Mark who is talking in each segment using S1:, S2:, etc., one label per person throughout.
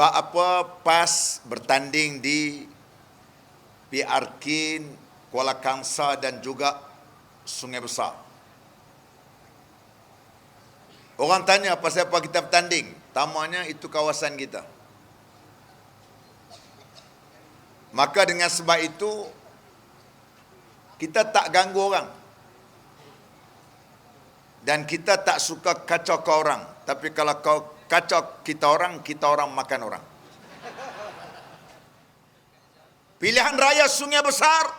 S1: Sebab apa PAS bertanding di PR Kin, Kuala Kangsa dan juga Sungai Besar. Orang tanya pasal apa kita bertanding. Tamanya itu kawasan kita. Maka dengan sebab itu kita tak ganggu orang. Dan kita tak suka kacau kau orang. Tapi kalau kau kacau kita orang, kita orang makan orang. Pilihan raya Sungai Besar,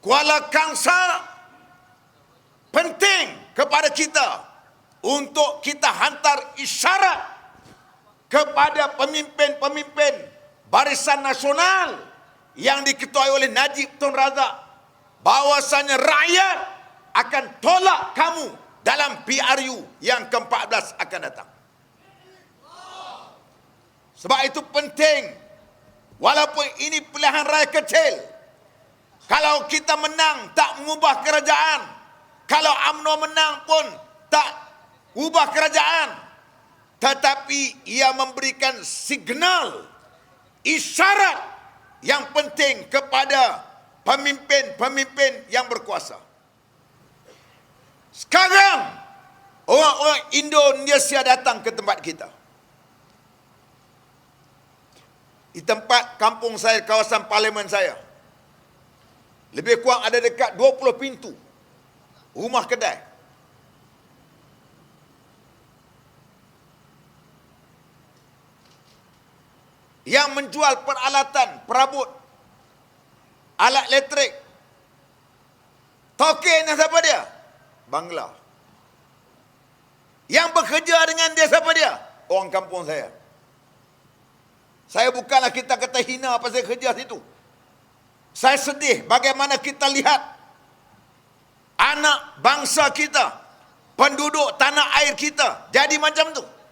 S1: Kuala Kangsa, penting kepada kita untuk kita hantar isyarat kepada pemimpin-pemimpin Barisan Nasional yang diketuai oleh Najib Tun Razak. Bahawasanya rakyat akan tolak kamu dalam PRU yang ke-14 akan datang. Sebab itu penting walaupun ini pilihan raya kecil kalau kita menang tak mengubah kerajaan kalau UMNO menang pun tak ubah kerajaan tetapi ia memberikan signal isyarat yang penting kepada pemimpin-pemimpin yang berkuasa sekarang orang-orang Indonesia datang ke tempat kita. Di tempat kampung saya, kawasan parlimen saya. Lebih kurang ada dekat 20 pintu. Rumah kedai. Yang menjual peralatan, perabot, alat elektrik. Tokennya siapa dia? Bangla. Yang bekerja dengan dia siapa dia? Orang kampung saya. Saya bukanlah kita kata hina pasal kerja situ. Saya sedih bagaimana kita lihat anak bangsa kita, penduduk tanah air kita jadi macam tu.